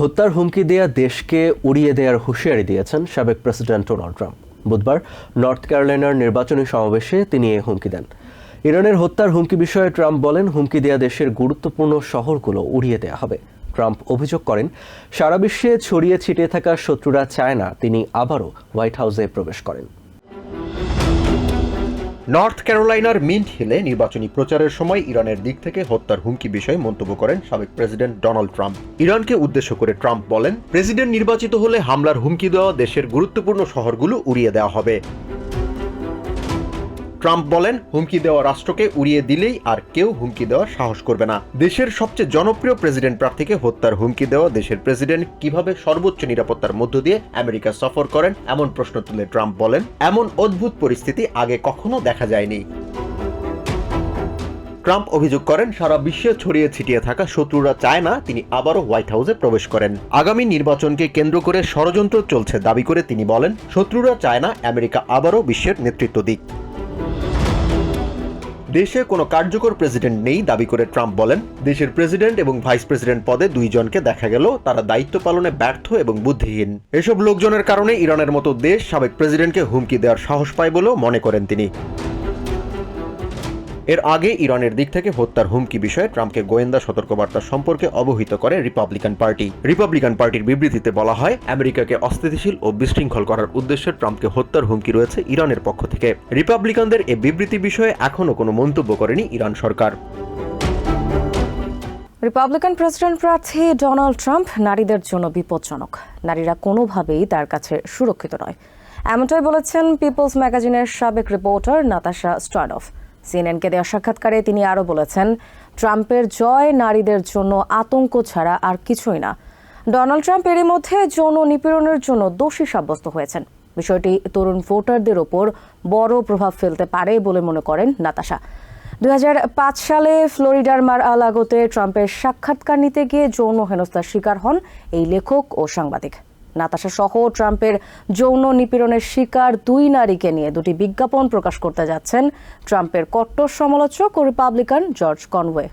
হত্যার হুমকি দেয়া দেশকে উড়িয়ে দেওয়ার হুঁশিয়ারি দিয়েছেন সাবেক প্রেসিডেন্ট ডোনাল্ড ট্রাম্প। বুধবার নর্থ ক্যারোলাইনার নির্বাচনী সমাবেশে তিনি এ হুমকি দেন। ইরানের হত্যার হুমকি বিষয়ে ট্রাম্প বলেন, হুমকি দেয়া দেশের গুরুত্বপূর্ণ শহরগুলো উড়িয়ে দেওয়া হবে। ট্রাম্প অভিযোগ করেন, সারা বিশ্বে ছড়িয়ে ছিটিয়ে থাকা শত্রুরা চায় না, তিনি আবারও হোয়াইট হাউসে প্রবেশ করেন। নর্থ ক্যারোলাইনার মিন্ট হিলে নির্বাচনী প্রচারের সময় ইরানের দিক থেকে হত্যার হুমকি বিষয়ে মন্তব্য করেন সাবেক প্রেসিডেন্ট ডোনাল্ড ট্রাম্প। ইরানকে উদ্দেশ্য করে ট্রাম্প বলেন, প্রেসিডেন্ট নির্বাচিত হলে হামলার হুমকি দেওয়া দেশের গুরুত্বপূর্ণ শহরগুলো উড়িয়ে দেওয়া হবে। ট্রাম্প বলেন, হুমকি দেওয়া রাষ্ট্রকে উড়িয়ে দিলেই আর কেউ হুমকি দেওয়ার সাহস করবে না। দেশের সবচেয়ে জনপ্রিয় প্রেসিডেন্ট প্রার্থীকে হত্যার হুমকি দেওয়া দেশের প্রেসিডেন্ট কীভাবে সর্বোচ্চ নিরাপত্তার মধ্য দিয়ে আমেরিকা সফর করেন, এমন প্রশ্ন তুলে ট্রাম্প বলেন, এমন অদ্ভুত পরিস্থিতি আগে কখনো দেখা যায়নি। ট্রাম্প অভিযোগ করেন, সারা বিশ্বে ছড়িয়ে ছিটিয়ে থাকা শত্রুরা চায় না তিনি আবারও হোয়াইট হাউসে প্রবেশ করেন। আগামী নির্বাচনকে কেন্দ্র করে ষড়যন্ত্র চলছে, দাবি করে তিনি বলেন, শত্রুরা চায় না আমেরিকা আবারও বিশ্বের নেতৃত্ব দিক। দেশে কোনো কার্যকর প্রেসিডেন্ট নেই দাবি করে ট্রাম্প বলেন। দেশের প্রেসিডেন্ট এবং ভাইস প্রেসিডেন্ট পদে দুইজনকে দেখা গেল, তারা দায়িত্ব পালনে ব্যর্থ এবং বুদ্ধিহীন। এসব লোকজনের কারণে ইরানের মতো দেশ সাবেক প্রেসিডেন্টকে হুমকি দেওয়ার সাহস পায় বলেও মনে করেন তিনি। এর আগে ইরানের দিক থেকে হত্যার হুমকি বিষয়ে ট্রাম্পকে গোয়েন্দা সতর্কবার্তা সম্পর্কে অবহিত করে রিপাবলিকান পার্টি। রিপাবলিকান পার্টির বিবৃতিতে বলা হয়, আমেরিকাকে অস্থিতিশীল ও বিশৃঙ্খল করার উদ্দেশ্যে ট্রাম্পকে হত্যার হুমকি রয়েছে ইরানের পক্ষ থেকে। রিপাবলিকানদের এ বিবৃতি বিষয়ে এখনও কোনো মন্তব্য করেনি ইরান সরকার। রিপাবলিকান প্রেসিডেন্ট প্রার্থী ডোনাল্ড ট্রাম্প নারীদের জন্য বিপজ্জনক। নারীরা কোনোভাবেই তার কাছে সুরক্ষিত নয়। এমনটাই বলেছেন পিপলস ম্যাগাজিনের সাবেক রিপোর্টার নাতাশা স্টয়নফ সিএনএনকে দেওয়া সাক্ষাৎকারে তিনি আরও বলেছেন, ট্রাম্পের জয় নারীদের জন্য আতঙ্ক ছাড়া আর কিছুই না। ডোনাল্ড ট্রাম্প এরই মধ্যে যৌন নিপীড়নের জন্য দোষী সাব্যস্ত হয়েছেন। বিষয়টি তরুণ ভোটারদের ওপর বড় প্রভাব ফেলতে পারে বলে মনে করেন নাতাশা। দু হাজার পাঁচ সালে ফ্লোরিডার মার আলাগোতে ট্রাম্পের সাক্ষাৎকার নিতে গিয়ে যৌন হেনস্থার শিকার হন এই লেখক ও সাংবাদিক। নাতাশা সহ ট্রাম্পের যৌন নিপীড়নের শিকার দুই নারীকে নিয়ে দুটি বিজ্ঞাপন প্রকাশ করতে যাচ্ছেন ট্রাম্পের কট্টর সমালোচক ও রিপাবলিকান জর্জ কনওয়ে।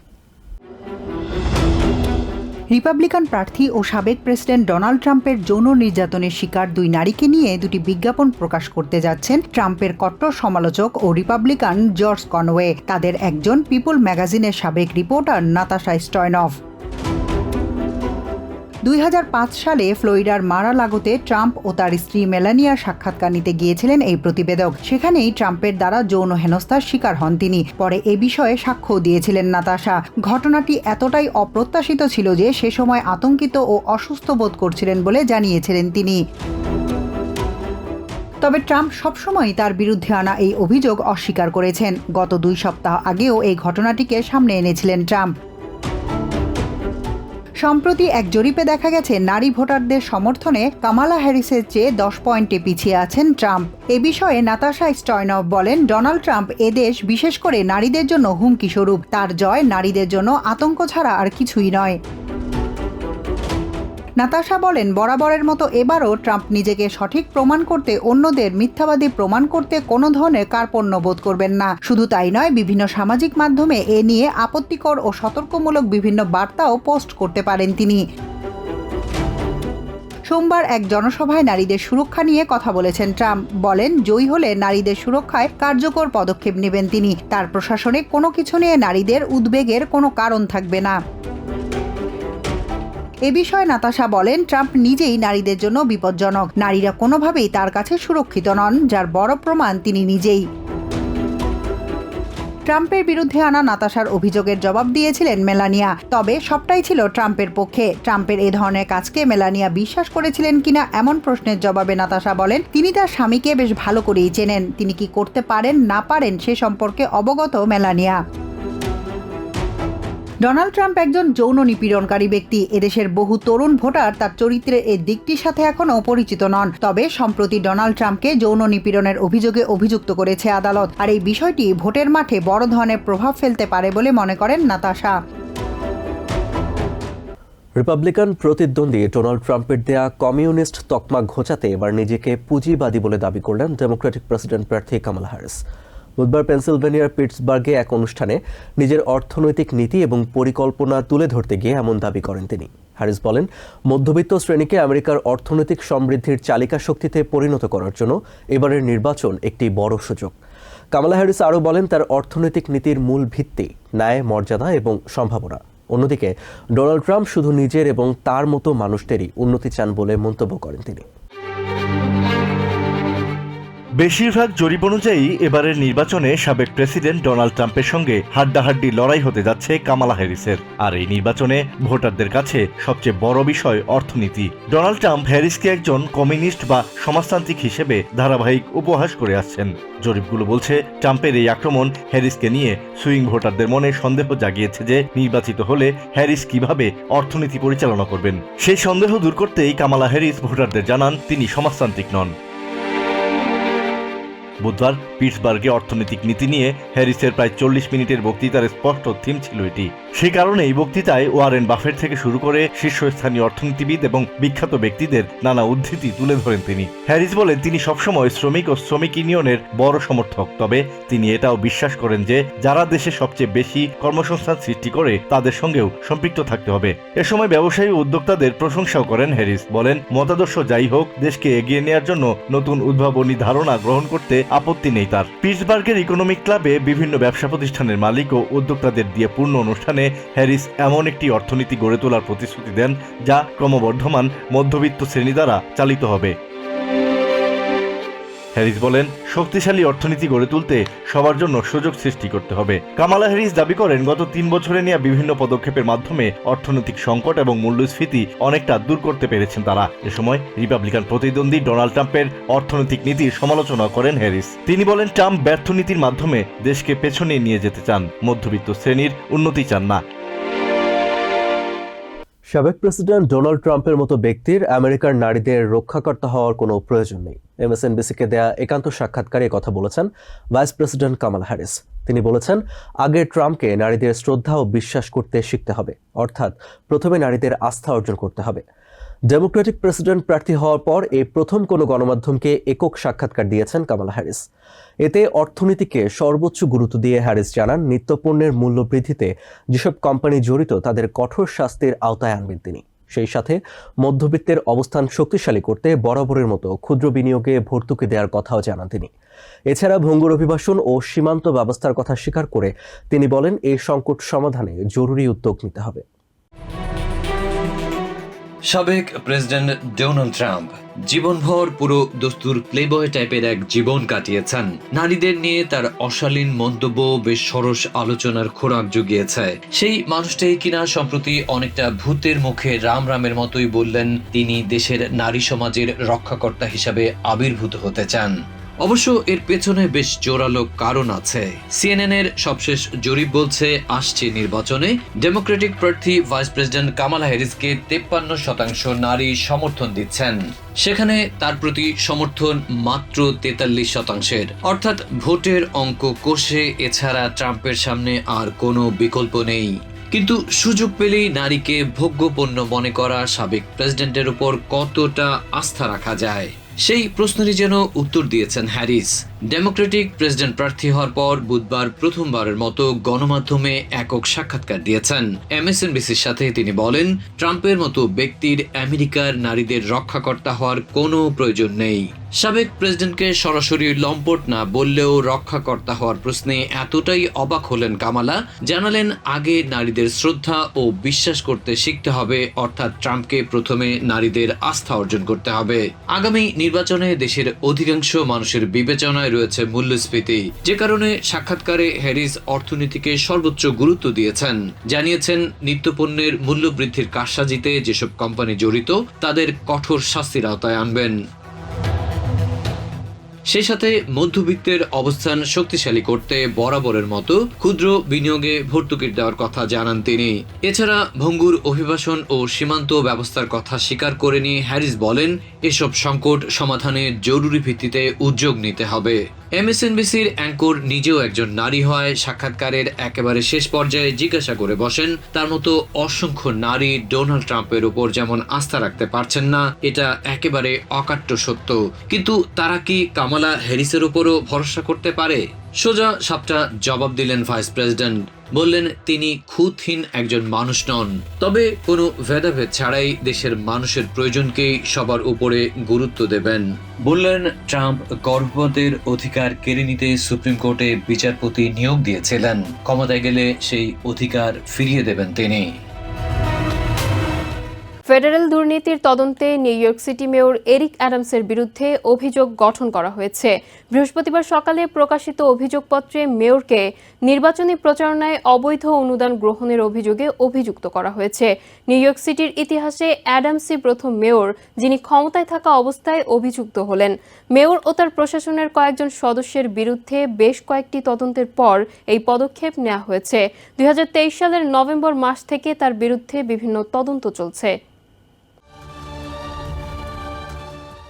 রিপাবলিকান প্রার্থী ও সাবেক প্রেসিডেন্ট ডোনাল্ড ট্রাম্পের যৌন নির্যাতনের শিকার দুই নারীকে নিয়ে দুটি বিজ্ঞাপন প্রকাশ করতে যাচ্ছেন ট্রাম্পের কট্টর সমালোচক ও রিপাবলিকান জর্জ কনওয়ে। তাদের একজন পিপল ম্যাগাজিনের সাবেক রিপোর্টার নাতাশা স্টয়নফ। দুই হাজার পাঁচ সালে ফ্লোরিডার মারা লাগোতে ট্রাম্প ও তার স্ত্রী মেলানিয়ার সাক্ষাৎকার নিতে গিয়েছিলেন এই প্রতিবেদক। সেখানেই ট্রাম্পের দ্বারা যৌন হেনস্থার শিকার হন তিনি। পরে এ বিষয়ে সাক্ষ্য দিয়েছিলেন নাতাশা। ঘটনাটি এতটাই অপ্রত্যাশিত ছিল যে সে সময় আতঙ্কিত ও অসুস্থ বোধ করছিলেন বলে জানিয়েছিলেন তিনি। তবে ট্রাম্প সবসময় তার বিরুদ্ধে আনা এই অভিযোগ অস্বীকার করেছেন। গত দুই সপ্তাহ আগেও এই ঘটনাটিকে সামনে এনেছিলেন ট্রাম্প। সম্প্রতি এক জরিপে দেখা গেছে, নারী ভোটারদের সমর্থনে কামালা হ্যারিসের চেয়ে দশ পয়েন্টে পিছিয়ে আছেন ট্রাম্প। এ বিষয়ে নাতাশা স্টয়নভ বলেন, ডোনাল্ড ট্রাম্প এদেশ বিশেষ করে নারীদের জন্য হুমকি স্বরূপ। তার জয় নারীদের জন্য আতঙ্ক ছাড়া আর কিছুই নয়। নাতাশা বলেন, বরাবরের মতো এবারও ট্রাম্প নিজেকে সঠিক প্রমাণ করতে, অন্যদের মিথ্যাবাদী প্রমাণ করতে কোনো ধরনের কার্পণ্য বোধ করবেন না। শুধু তাই নয়, বিভিন্ন সামাজিক মাধ্যমে এ নিয়ে আপত্তিকর ও সতর্কমূলক বিভিন্ন বার্তাও পোস্ট করতে পারেন তিনি। সোমবার এক জনসভায় নারীদের সুরক্ষা নিয়ে কথা বলেছেন ট্রাম্প। বলেন, জয়ী হলে নারীদের সুরক্ষায় কার্যকর পদক্ষেপ নেবেন তিনি। তার প্রশাসনে কোনো কিছু নিয়ে নারীদের উদ্বেগের কোনো কারণ থাকবে না। এ বিষয়ে নাতাশা বলেন, ট্রাম্প নিজেই নারীদের জন্য বিপজ্জনক। নারীরা কোনোভাবেই তার কাছে সুরক্ষিত নন, যার বড় প্রমাণ তিনি নিজেই। ট্রাম্পের বিরুদ্ধে আনা নাতাশার অভিযোগের জবাব দিয়েছিলেন মেলানিয়া। তবে সবটাই ছিল ট্রাম্পের পক্ষে। ট্রাম্পের এ ধরনের কাজকে মেলানিয়া বিশ্বাস করেছিলেন কিনা এমন প্রশ্নের জবাবে নাতাশা বলেন, তিনি তার স্বামীকে বেশ ভালো করেই চেনেন। তিনি কি করতে পারেন, না পারেন সে সম্পর্কে অবগত মেলানিয়া। ডোনাল্ড ট্রাম্প একজন যৌন নিপীড়নকারী ব্যক্তি। এদেশের বহু তরুণ ভোটার তার চরিত্রের এই দিকটির সাথে এখনও পরিচিত নন। তবে সম্প্রতি ডোনাল্ড ট্রাম্পকে যৌন নিপীড়নের অভিযোগে অভিযুক্ত করেছে আদালত। আর এই বিষয়টি ভোটের মাঠে বড় ধরনের প্রভাব ফেলতে পারে বলে মনে করেন নাতাশা। রিপাবলিকান প্রতিদ্বন্দ্বী ডোনাল্ড ট্রাম্পের দেয়া কমিউনিস্ট তকমা ঘোচাতে এবার নিজেকে পুঁজিবাদী বলে দাবি করলেন ডেমোক্রেটিক প্রেসিডেন্ট প্রার্থী কামালা হ্যারিস বুধবার পেনসিলভেনিয়ার পিটসবার্গে এক অনুষ্ঠানে নিজের অর্থনৈতিক নীতি এবং পরিকল্পনা তুলে ধরতে গিয়ে এমন দাবি করেন তিনি। হ্যারিস বলেন, মধ্যবিত্ত শ্রেণীকে আমেরিকার অর্থনৈতিক সমৃদ্ধির চালিকা শক্তিতে পরিণত করার জন্য এবারের নির্বাচন একটি বড় সুযোগ। কামালা হ্যারিস আরও বলেন, তার অর্থনৈতিক নীতির মূল ভিত্তি ন্যায়, মর্যাদা এবং সম্ভাবনা। অন্যদিকে, ডোনাল্ড ট্রাম্প শুধু নিজের এবং তার মতো মানুষদেরই উন্নতি চান বলে মন্তব্য করেন তিনি। বেশিরভাগ জরিপ অনুযায়ী এবারের নির্বাচনে সাবেক প্রেসিডেন্ট ডোনাল্ড ট্রাম্পের সঙ্গে হাড্ডাহাড্ডি লড়াই হতে যাচ্ছে কামালা হ্যারিসের। আর এই নির্বাচনে ভোটারদের কাছে সবচেয়ে বড় বিষয় অর্থনীতি। ডোনাল্ড ট্রাম্প হ্যারিসকে একজন কমিউনিস্ট বা সমাজতান্ত্রিক হিসেবে ধারাবাহিক উপহাস করে আসছেন। জরিপগুলো বলছে, ট্রাম্পের এই আক্রমণ হ্যারিসকে নিয়ে সুইং ভোটারদের মনে সন্দেহ জাগিয়েছে যে নির্বাচিত হলে হ্যারিস কীভাবে অর্থনীতি পরিচালনা করবেন। সেই সন্দেহ দূর করতেই কামালা হ্যারিস ভোটারদের জানান তিনি সমাজতান্ত্রিক নন। বুধবার পিটসবার্গে অর্থনৈতিক নীতি নিয়ে হ্যারিসের প্রায় চল্লিশ মিনিটের বক্তৃতার স্পষ্ট থিম ছিল এটি। সেই কারণে এই বক্তৃতায় ওয়ারেন বাফেট থেকে শুরু করে শীর্ষস্থানীয় অর্থনীতিবিদ এবং বিখ্যাত ব্যক্তিদের নানা উদ্ধৃতি তুলে ধরেন তিনি। হ্যারিস বলেন, তিনি সবসময় শ্রমিক ও শ্রমিক ইউনিয়নের বড় সমর্থক, তবে তিনি এটাও বিশ্বাস করেন যে, যারা দেশে সবচেয়ে বেশি কর্মসংস্থান সৃষ্টি করে, তাদের সঙ্গেও সম্পৃক্ত থাকতে হবে। এ সময় ব্যবসায়ী উদ্যোক্তাদের প্রশংসাও করেন হ্যারিস। বলেন, মতাদর্শ যাই হোক, দেশকে এগিয়ে নেওয়ার জন্য নতুন উদ্ভাবনী ধারণা গ্রহণ করতে আপত্তি নেই তার। পিটসবার্গের ইকোনমিক ক্লাবে বিভিন্ন ব্যবসা প্রতিষ্ঠানের মালিক ও উদ্যোক্তাদের দিয়ে পূর্ণ অনুষ্ঠানে হ্যারিস এমন একটি অর্থনীতি গড়ে তোলার প্রতিশ্রুতি দেন যা ক্রমবর্ধমান মধ্যবিত্ত শ্রেণি দ্বারা চালিত হবে। হ্যারিস বলেন, শক্তিশালী অর্থনীতি গড়ে তুলতে সবার জন্য সুযোগ সৃষ্টি করতে হবে। কামালা হ্যারিস দাবি করেন, গত তিন বছরে নেওয়া বিভিন্ন পদক্ষেপের মাধ্যমে অর্থনৈতিক সংকট এবং মূল্যস্ফীতি অনেকটা দূর করতে পেরেছেন তারা। এ সময় রিপাবলিকান প্রতিদ্বন্দ্বী ডোনাল্ড ট্রাম্পের অর্থনৈতিক নীতির সমালোচনা করেন হ্যারিস। তিনি বলেন, ট্রাম্প ব্যর্থ নীতির মাধ্যমে দেশকে পেছনে নিয়ে যেতে চান। মধ্যবিত্ত শ্রেণির উন্নতি চান না। সাবেক প্রেসিডেন্ট ডোনাল্ড ট্রাম্পের মতো ব্যক্তির আমেরিকার নারীদের রক্ষাকর্তা হওয়ার কোনো প্রয়োজন নেই। এমএসএনবিসিকে দেয়া একান্ত সাক্ষাৎকারে কথা বলেছেন ভাইস প্রেসিডেন্ট কামাল হ্যারিস। তিনি বলেছেন, আগে ট্রাম্পকে নারীদের শ্রদ্ধা ও বিশ্বাস করতে শিখতে হবে, অর্থাৎ প্রথমে নারীদের আস্থা অর্জন করতে হবে। ডেমোক্রেটিক প্রেসিডেন্ট প্রার্থী হওয়ার পর এই প্রথম কোনো গণমাধ্যমকে একক সাক্ষাৎকার দিয়েছেন কামালা হ্যারিস। এতে অর্থনীতিকে সর্বোচ্চ গুরুত্ব দিয়ে হ্যারিস জানান, নিত্যপণ্যের মূল্য বৃদ্ধিতে যেসব কোম্পানি জড়িত তাদের কঠোর শাস্তির আওতায় আনবেন তিনি। সেই সাথে মধ্যবিত্তের অবস্থান শক্তিশালী করতে বরাবরের মতো ক্ষুদ্র বিনিয়োগে ভর্তুকি দেওয়ার কথাও জানান তিনি। এছাড়া ভঙ্গুর অভিবাসন ও সীমান্ত ব্যবস্থার কথা স্বীকার করে তিনি বলেন, এই সংকট সমাধানে জরুরি উদ্যোগ নিতে হবে। সাবেক প্রেসিডেন্ট ডোনাল্ড ট্রাম্প জীবনভর পুরো দস্তুর প্লেবয় টাইপের এক জীবন কাটিয়েছেন। নারীদের নিয়ে তার অশালীন মন্তব্য বেশ সরস আলোচনার খোরাক জুগিয়েছে। সেই মানুষটাই কিনা সম্প্রতি অনেকটা ভূতের মুখে রাম রামের মতোই বললেন, তিনি দেশের নারী সমাজের রক্ষাকর্তা হিসাবে আবির্ভূত হতে চান। অবশ্য এর পেছনে বেশ জোরালো কারণ আছে। সিএনএন এর সবশেষ জরিপ বলছে, আসছে নির্বাচনে ডেমোক্রেটিক প্রার্থী ভাইস প্রেসিডেন্ট কামালা হ্যারিসকে তেপ্পান্ন শতাংশ নারী সমর্থন দিচ্ছেন। সেখানে তার প্রতি সমর্থন মাত্র তেতাল্লিশ শতাংশের। অর্থাৎ ভোটের অঙ্ক কষে, এছাড়া ট্রাম্পের সামনে আর কোনো বিকল্প নেই। কিন্তু সুযোগ পেলেই নারীকে ভোগ্যপণ্য মনে করা সাবেক প্রেসিডেন্টের উপর কতটা আস্থা রাখা যায়? সেই প্রশ্নেরই যেন উত্তর দিয়েছেন হ্যারিস। ডেমোক্রেটিক প্রেসিডেন্ট প্রার্থী হওয়ার পর বুধবার প্রথমবারের মতো গণমাধ্যমে একক সাক্ষাৎকার দিয়েছেন। এমএসএনবিসির সাথে তিনি বলেন, ট্রাম্পের মতো ব্যক্তির আমেরিকার নারীদের রক্ষাকর্তা হওয়ার কোনো প্রয়োজন নেই। সাবেক প্রেসিডেন্টকে সরাসরি লম্পট না বললেও রক্ষাকর্তা হওয়ার প্রশ্নে এতটাই অবাক হলেন কামালা। জানালেন, আগে নারীদের শ্রদ্ধা ও বিশ্বাস করতে শিখতে হবে, অর্থাৎ ট্রাম্পকে প্রথমে নারীদের আস্থা অর্জন করতে হবে। আগামী নির্বাচনে দেশের অধিকাংশ মানুষের বিবেচনায় রয়েছে মূল্যস্ফীতি। যে কারণে সাক্ষাৎকারে হ্যারিস অর্থনীতিকে সর্বোচ্চ গুরুত্ব দিয়েছেন। জানিয়েছেন, নিত্যপণ্যের মূল্য বৃদ্ধির কারসাজিতে যেসব কোম্পানি জড়িত, তাদের কঠোর শাস্তির আওতায় আনবেন। সেই সাথে মধ্যবিত্তের অবস্থান শক্তিশালী করতে বরাবরের মতো ক্ষুদ্র বিনিয়োগে ভর্তুকি দেওয়ার কথা জানান তিনি। এছাড়া ভঙ্গুর অভিবাসন ও সীমান্ত ব্যবস্থার কথা স্বীকার করে নিয়ে হ্যারিস বলেন, এসব সংকট সমাধানে জরুরি ভিত্তিতে উদ্যোগ নিতে হবে। এমএসএনবিসির অ্যাঙ্কর নিজেও একজন নারী হয়, সাক্ষাৎকারের একেবারে শেষ পর্যায়ে জিজ্ঞাসা করে বসেন, তার মতো অসংখ্য নারী ডোনাল্ড ট্রাম্পের উপর যেমন আস্থা রাখতে পারছেন না, এটা একেবারে অকাট্য সত্য। কিন্তু তারা কি কামালা হ্যারিসের উপরও ভরসা করতে পারে? সোজা সাপটা জবাব দিলেন ভাইস প্রেসিডেন্ট বললেন, তিনি খুঁতহীন একজন মানুষ নন। তবে কোনো ভেদাভেদ ছাড়াই দেশের মানুষের প্রয়োজনকেই সবার উপরে গুরুত্ব দেবেন। বললেন, ট্রাম্প গর্ভপাতের অধিকার কেড়ে নিতে সুপ্রিম কোর্টে বিচারপতি নিয়োগ দিয়েছিলেন। ক্ষমতায় গেলে সেই অধিকার ফিরিয়ে দেবেন তিনি। ফেডারেল দুর্নীতির তদন্তে New York City mayor Eric অ্যাডামসের বিরুদ্ধে অভিযোগ গঠন করা হয়েছে। বৃহস্পতিবার সকালে প্রকাশিত অভিযোগপত্রে মেয়রকে নির্বাচনী প্রচারণায় অবৈধ অনুদান গ্রহণের অভিযোগে অভিযুক্ত করা হয়েছে। নিউ ইয়র্ক সিটির ইতিহাসে অ্যাডামসই প্রথম মেয়র, যিনি ক্ষমতায় থাকা অবস্থায় অভিযুক্ত হলেন। মেয়র ও তার প্রশাসনের কয়েকজন সদস্যের বিরুদ্ধে বেশ কয়েকটি তদন্তের পর এই পদক্ষেপ নেওয়া হয়েছে। দুই হাজার তেইশ সালের নভেম্বর মাস থেকে তার বিরুদ্ধে বিভিন্ন তদন্ত চলছে।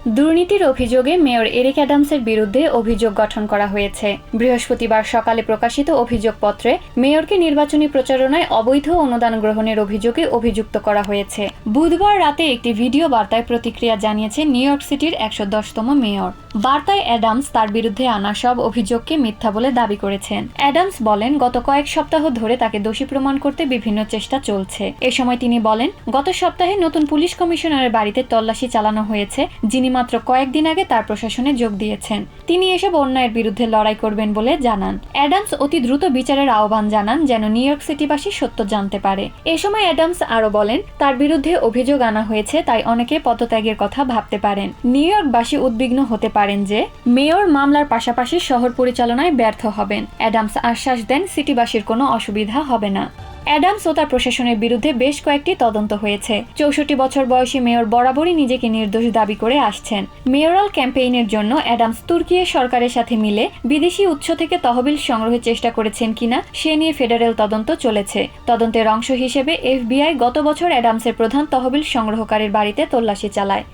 দুর্নীতির অভিযোগে মেয়র এরিক অ্যাডামসের বিরুদ্ধে অভিযোগ গঠন করা হয়েছে। বৃহস্পতিবার সকালে প্রকাশিত অভিযোগপত্রে মেয়রকে নির্বাচনী প্রচারণায় অবৈধ অনুদান গ্রহণের অভিযোগে অভিযুক্ত করা হয়েছে। বুধবার রাতে একটি ভিডিও বার্তায় প্রতিক্রিয়া জানিয়েছে নিউ ইয়র্ক সিটির একশো দশতম মেয়র। বার্তায় অ্যাডামস তার বিরুদ্ধে আনা সব অভিযোগকে মিথ্যা বলে দাবি করেছেন। অ্যাডামস বলেন, গত কয়েক সপ্তাহ ধরে তাকে দোষী প্রমাণ করতে বিভিন্ন চেষ্টা চলছে। এ সময় তিনি বলেন, গত সপ্তাহে নতুন পুলিশ কমিশনারের বাড়িতে তল্লাশি চালানো হয়েছে, যিনি মাত্র কয়েকদিন আগে তার প্রশাসনে যোগ দিয়েছেন। তিনি এসব অন্যায়ের বিরুদ্ধে লড়াই করবেন বলে জানান। অ্যাডামস অতি দ্রুত বিচারের আহ্বান জানান যেন নিউ ইয়র্ক সিটিবাসী সত্য জানতে পারে। এ সময় অ্যাডামস আরও বলেন, তার বিরুদ্ধে অভিযোগ আনা হয়েছে, তাই অনেকে পদত্যাগের কথা ভাবতে পারেন। নিউ ইয়র্কবাসী উদ্বিগ্ন হতে পারেন যে, মেয়র মামলার পাশাপাশি শহর পরিচালনায় ব্যর্থ হবেন। অ্যাডামস আশ্বাস দেন, সিটিবাসীর কোনো অসুবিধা হবে না। অ্যাডামস ও তার প্রশাসনের বিরুদ্ধে বেশ কয়েকটি তদন্ত হয়েছে। চৌষট্টি বছর বয়সী মেয়র বরাবরই নিজেকে নির্দোষ দাবি করে আসছেন। মেয়রাল ক্যাম্পেইনের জন্য অ্যাডামস তুর্কিয়ে সরকারের সাথে মিলে বিদেশি উৎস থেকে তহবিল সংগ্রহের চেষ্টা করেছেন কিনা, সে নিয়ে ফেডারেল তদন্ত চলেছে। তদন্তের অংশ হিসেবে এফবিআই গত বছর অ্যাডামসের প্রধান তহবিল সংগ্রহকারীর বাড়িতে তল্লাশি চালায়।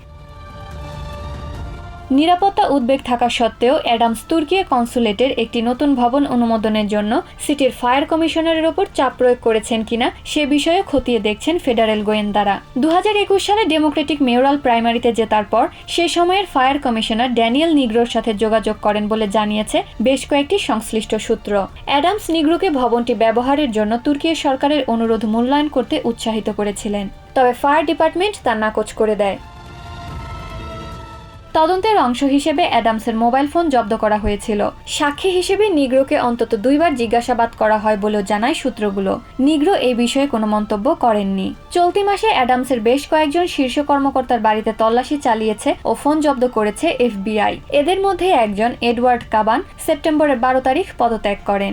নিরাপত্তা উদ্বেগ থাকা সত্ত্বেও অ্যাডামস তুর্কিয়া কনসুলেটের একটি নতুন ভবন অনুমোদনের জন্য সিটির ফায়ার কমিশনারের ওপর চাপ প্রয়োগ করেছেন কিনা সে বিষয়ে খতিয়ে দেখছেন ফেডারেল গোয়েন্দারা। দু হাজার একুশ সালে ডেমোক্রেটিক মেয়রাল প্রাইমারিতে জেতার পর সে সময়ের ফায়ার কমিশনার ড্যানিয়েল নিগ্রোর সাথে যোগাযোগ করেন বলে জানিয়েছে বেশ কয়েকটি সংশ্লিষ্ট সূত্র। অ্যাডামস নিগ্রোকে ভবনটি ব্যবহারের জন্য তুর্কির সরকারের অনুরোধ মূল্যায়ন করতে উৎসাহিত করেছিলেন। তবে ফায়ার ডিপার্টমেন্ট তা নাকচ করে দেয়। তদন্তের অংশ হিসেবে অ্যাডামসের মোবাইল ফোন জব্দ করা হয়েছিল। সাক্ষী হিসেবে নিগ্রোকে অন্তত দুইবার জিজ্ঞাসাবাদ করা হয় বলেও জানায় সূত্রগুলো। নিগ্রো এই বিষয়ে কোনো মন্তব্য করেননি। চলতি মাসে অ্যাডামসের বেশ কয়েকজন শীর্ষ কর্মকর্তার বাড়িতে তল্লাশি চালিয়েছে ও ফোন জব্দ করেছে এফবিআই। এদের মধ্যে একজন এডওয়ার্ড কাবান সেপ্টেম্বরের বারো তারিখ পদত্যাগ করেন।